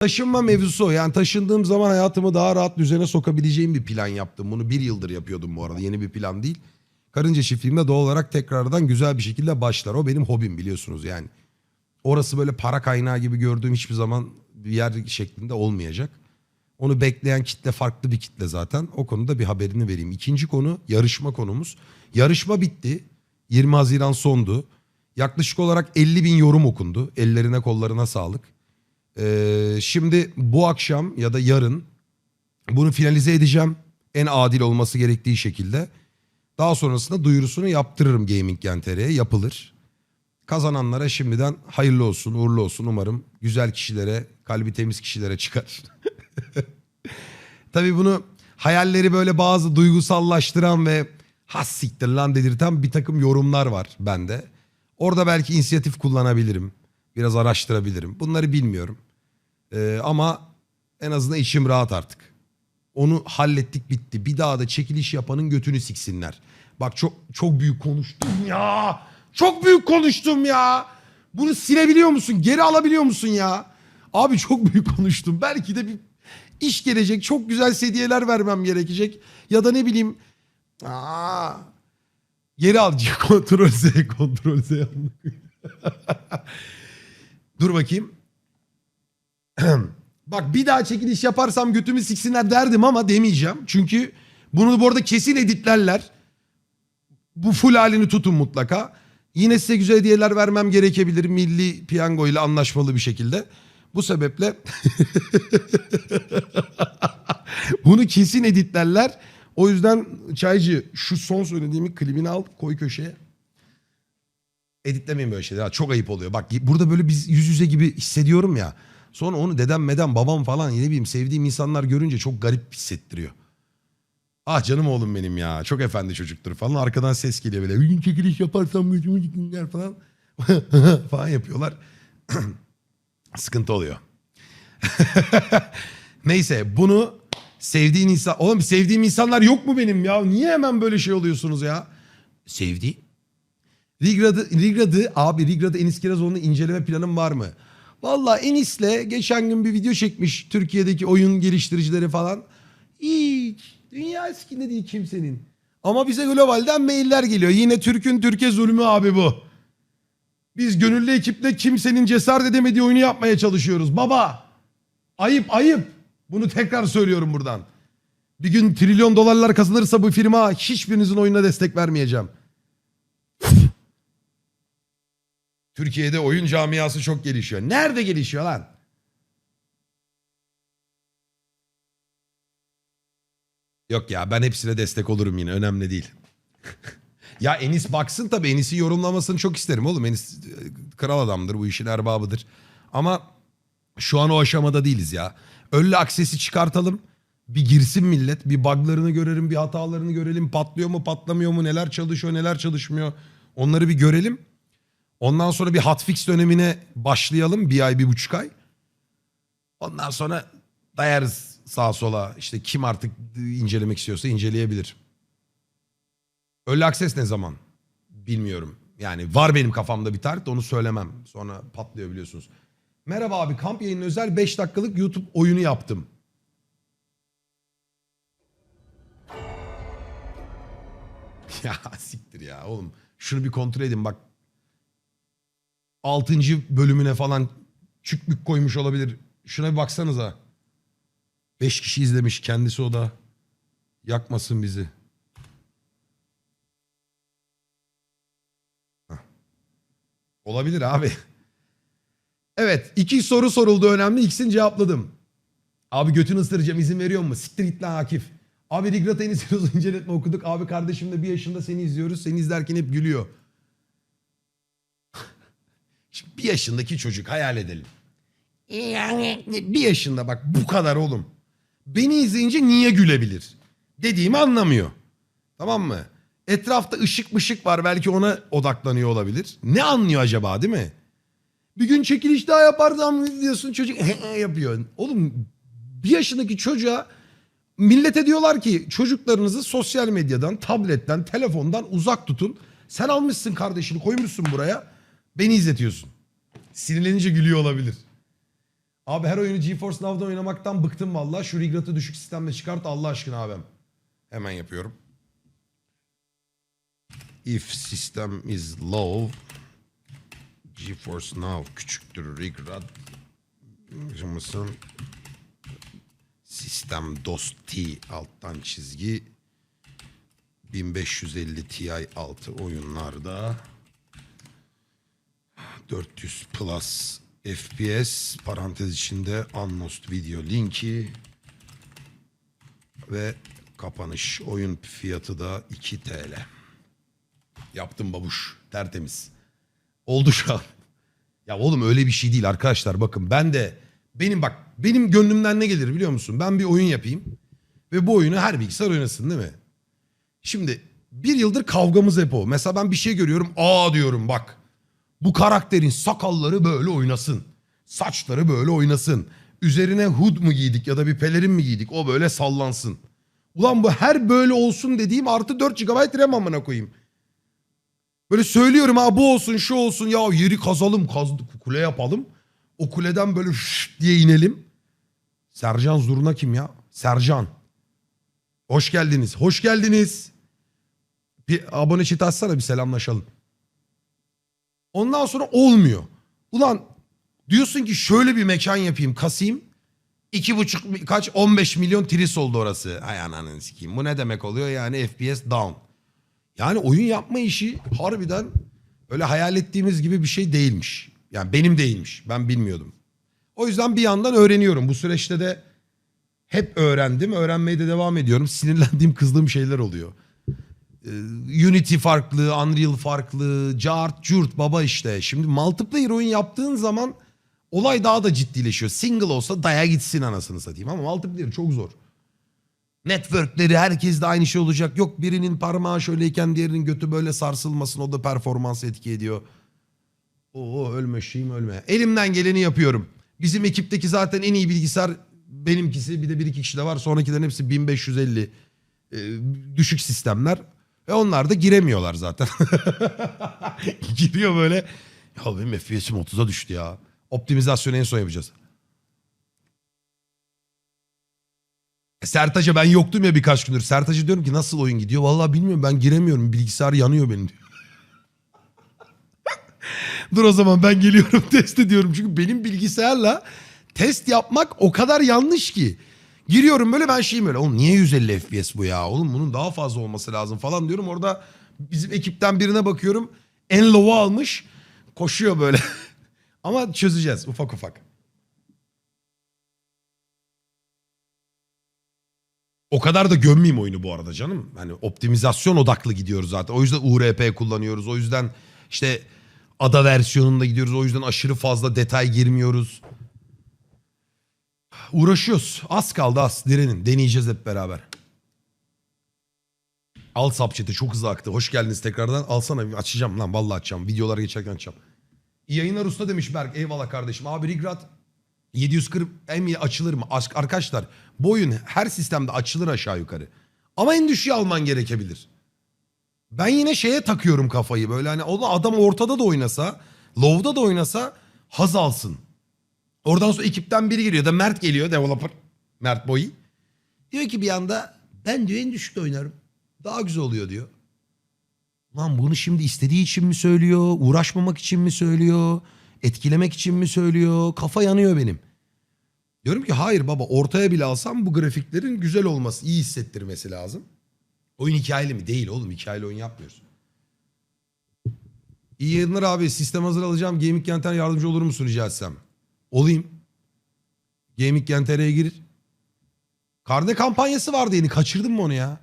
Taşınma mevzusu o. Yani taşındığım zaman hayatımı daha rahat düzene sokabileceğim bir plan yaptım. Bunu bir yıldır yapıyordum bu arada. Yeni bir plan değil. Karınca çiftliğimde doğal olarak tekrardan güzel bir şekilde başlar. O benim hobim biliyorsunuz yani. Orası böyle para kaynağı gibi gördüğüm hiçbir zaman bir yer şeklinde olmayacak. Onu bekleyen kitle farklı bir kitle zaten. O konuda bir haberini vereyim. İkinci konu yarışma konumuz. Yarışma bitti. 20 Haziran sondu. Yaklaşık olarak 50 bin yorum okundu. Ellerine kollarına sağlık. Ee, şimdi bu akşam ya da yarın bunu finalize edeceğim. En adil olması gerektiği şekilde. Daha sonrasında duyurusunu yaptırırım Gaming Gentere'ye yapılır. Kazananlara şimdiden hayırlı olsun, uğurlu olsun. Umarım güzel kişilere, kalbi temiz kişilere çıkar. Tabii bunu hayalleri böyle bazı duygusallaştıran ve has siktir lan dedirten bir takım yorumlar var bende. Orada belki inisiyatif kullanabilirim. Biraz araştırabilirim. Bunları bilmiyorum. Ee, ama en azından içim rahat artık. Onu hallettik bitti. Bir daha da çekiliş yapanın götünü siksinler. Bak çok çok büyük konuştum ya. Çok büyük konuştum ya. Bunu silebiliyor musun? Geri alabiliyor musun ya? Abi çok büyük konuştum. Belki de bir iş gelecek. Çok güzel hediyeler vermem gerekecek. Ya da ne bileyim. Aa, geri al. Kontrol Z, kontrol Z. Dur bakayım. Bak bir daha çekiliş yaparsam götümü siksinler derdim ama demeyeceğim. Çünkü bunu bu arada kesin editlerler. Bu full halini tutun mutlaka. Yine size güzel hediyeler vermem gerekebilir milli piyango ile anlaşmalı bir şekilde. Bu sebeple bunu kesin editlerler. O yüzden Çaycı şu son söylediğimi klibini al koy köşeye. Editlemeyin böyle şeyler. Ha, Çok ayıp oluyor. Bak burada böyle biz yüz yüze gibi hissediyorum ya. Sonra onu dedem medem babam falan ne bileyim sevdiğim insanlar görünce çok garip hissettiriyor. Ah canım oğlum benim ya. Çok efendi çocuktur falan. Arkadan ses geliyor böyle. Bir gün çekiliş yaparsam gözümü dikinler falan. falan yapıyorlar. Sıkıntı oluyor. Neyse bunu sevdiğin insan... Oğlum sevdiğim insanlar yok mu benim ya? Niye hemen böyle şey oluyorsunuz ya? Sevdiğim? Rigrad'ı, Rigrad'ı abi Rigrad'ı Enis Kirazoğlu'nu inceleme planım var mı? Valla Enis'le geçen gün bir video çekmiş Türkiye'deki oyun geliştiricileri falan. Hiç. Dünya eskinde değil kimsenin. Ama bize globalden mailler geliyor. Yine Türk'ün Türkiye zulmü abi bu. Biz gönüllü ekiple kimsenin cesaret edemediği oyunu yapmaya çalışıyoruz. Baba. Ayıp ayıp. Bunu tekrar söylüyorum buradan. Bir gün trilyon dolarlar kazanırsa bu firma hiçbirinizin oyununa destek vermeyeceğim. Türkiye'de oyun camiası çok gelişiyor. Nerede gelişiyor lan? Yok ya ben hepsine destek olurum yine önemli değil. ya Enis baksın tabii Enis'in yorumlamasını çok isterim oğlum. Enis e, kral adamdır bu işin erbabıdır. Ama şu an o aşamada değiliz ya. Öyle aksesi çıkartalım. Bir girsin millet. Bir buglarını görelim, bir hatalarını görelim. Patlıyor mu, patlamıyor mu, neler çalışıyor, neler çalışmıyor. Onları bir görelim. Ondan sonra bir hotfix dönemine başlayalım. Bir ay, bir buçuk ay. Ondan sonra dayarız sağa sola. İşte kim artık incelemek istiyorsa inceleyebilir. Early access ne zaman? Bilmiyorum. Yani var benim kafamda bir tarih de onu söylemem. Sonra patlıyor biliyorsunuz. Merhaba abi kamp yayının özel 5 dakikalık YouTube oyunu yaptım. ya siktir ya oğlum. Şunu bir kontrol edin bak. 6. bölümüne falan çükmük koymuş olabilir. Şuna bir baksanıza. 5 kişi izlemiş kendisi o da. Yakmasın bizi. Olabilir abi. Evet iki soru soruldu önemli. İkisini cevapladım. Abi götünü ısıracağım izin veriyor mu? Siktir git Akif. Abi Rigrat'a en izliyoruz inceletme okuduk. Abi kardeşim de bir yaşında seni izliyoruz. Seni izlerken hep gülüyor. Şimdi bir yaşındaki çocuk hayal edelim. Yani bir yaşında bak bu kadar oğlum. Beni izleyince niye gülebilir? Dediğimi anlamıyor. Tamam mı? Etrafta ışık mışık var belki ona odaklanıyor olabilir. Ne anlıyor acaba değil mi? Bir gün çekiliş daha yaparsam diyorsun çocuk yapıyor. Oğlum bir yaşındaki çocuğa millete diyorlar ki çocuklarınızı sosyal medyadan, tabletten, telefondan uzak tutun. Sen almışsın kardeşini koymuşsun buraya beni izletiyorsun. Sinirlenince gülüyor olabilir. Abi her oyunu GeForce Now'da oynamaktan bıktım valla. Şu rigratı düşük sistemle çıkart Allah aşkına abim. Hemen yapıyorum. If system is low GeForce Now küçüktür rigrat mısın? Sistem DOS T alttan çizgi 1550 Ti altı oyunlarda 400 plus FPS parantez içinde unlost video linki ve kapanış oyun fiyatı da 2 TL. Yaptım babuş tertemiz. Oldu şu an. Ya oğlum öyle bir şey değil arkadaşlar bakın ben de benim bak benim gönlümden ne gelir biliyor musun? Ben bir oyun yapayım ve bu oyunu her bilgisayar oynasın değil mi? Şimdi bir yıldır kavgamız hep o. Mesela ben bir şey görüyorum aa diyorum bak bu karakterin sakalları böyle oynasın. Saçları böyle oynasın. Üzerine hood mu giydik ya da bir pelerin mi giydik o böyle sallansın. Ulan bu her böyle olsun dediğim artı 4 GB RAM amına koyayım. Böyle söylüyorum ha bu olsun şu olsun ya yeri kazalım kaz, kule yapalım. O kuleden böyle şşş diye inelim. Sercan Zurna kim ya? Sercan. Hoş geldiniz. Hoş geldiniz. Bir abone çit açsana bir selamlaşalım. Ondan sonra olmuyor. Ulan diyorsun ki şöyle bir mekan yapayım kasayım. İki buçuk kaç 15 milyon tris oldu orası. Hay ananı sikeyim. Bu ne demek oluyor yani FPS down. Yani oyun yapma işi harbiden öyle hayal ettiğimiz gibi bir şey değilmiş. Yani benim değilmiş. Ben bilmiyordum. O yüzden bir yandan öğreniyorum. Bu süreçte de hep öğrendim. Öğrenmeye de devam ediyorum. Sinirlendiğim, kızdığım şeyler oluyor. Ee, Unity farklı, Unreal farklı, Cart, Curt baba işte. Şimdi multiplayer oyun yaptığın zaman olay daha da ciddileşiyor. Single olsa daya gitsin anasını satayım ama multiplayer çok zor. Networkleri herkes de aynı şey olacak. Yok birinin parmağı şöyleyken diğerinin götü böyle sarsılmasın o da performans etki ediyor. Oo ölme şeyim ölme. Elimden geleni yapıyorum. Bizim ekipteki zaten en iyi bilgisayar benimkisi bir de bir iki kişi de var. Sonrakilerin hepsi 1550 e, düşük sistemler. Ve onlar da giremiyorlar zaten. Giriyor böyle. Ya benim FPS'im 30'a düştü ya. Optimizasyonu en son yapacağız. E, Sertaç'a ben yoktum ya birkaç gündür. Sertaç'a diyorum ki nasıl oyun gidiyor? Vallahi bilmiyorum ben giremiyorum. Bilgisayar yanıyor benim diyor. Dur o zaman ben geliyorum test ediyorum. Çünkü benim bilgisayarla test yapmak o kadar yanlış ki. Giriyorum böyle ben şeyim öyle. Oğlum niye 150 FPS bu ya? Oğlum bunun daha fazla olması lazım falan diyorum. Orada bizim ekipten birine bakıyorum. En low'u almış. Koşuyor böyle. Ama çözeceğiz ufak ufak. O kadar da gömmeyeyim oyunu bu arada canım. Hani optimizasyon odaklı gidiyoruz zaten. O yüzden URP kullanıyoruz. O yüzden işte ada versiyonunda gidiyoruz. O yüzden aşırı fazla detay girmiyoruz. Uğraşıyoruz. Az kaldı az. Direnin. Deneyeceğiz hep beraber. Al sapçeti çok hızlı aktı. Hoş geldiniz tekrardan. Alsana açacağım lan. Vallahi açacağım. Videolara geçerken açacağım. İyi yayınlar usta demiş Berk. Eyvallah kardeşim. Abi Rigrat 740 hem iyi açılır mı? Arkadaşlar bu oyun her sistemde açılır aşağı yukarı. Ama en düşüğü alman gerekebilir. Ben yine şeye takıyorum kafayı böyle hani adam ortada da oynasa, low'da da oynasa haz alsın. Oradan sonra ekipten biri giriyor da Mert geliyor developer. Mert Boy. Diyor ki bir anda ben diyor en düşükte oynarım. Daha güzel oluyor diyor. Lan bunu şimdi istediği için mi söylüyor? Uğraşmamak için mi söylüyor? Etkilemek için mi söylüyor? Kafa yanıyor benim. Diyorum ki hayır baba ortaya bile alsam bu grafiklerin güzel olması, iyi hissettirmesi lazım. Oyun hikayeli mi? Değil oğlum hikayeli oyun yapmıyoruz. İyi yayınlar abi. Sistem hazır alacağım. Gaming Genter'e yardımcı olur musun rica etsem? Olayım. Gaming Genter'e gir. Karne kampanyası vardı yeni. Kaçırdın mı onu ya?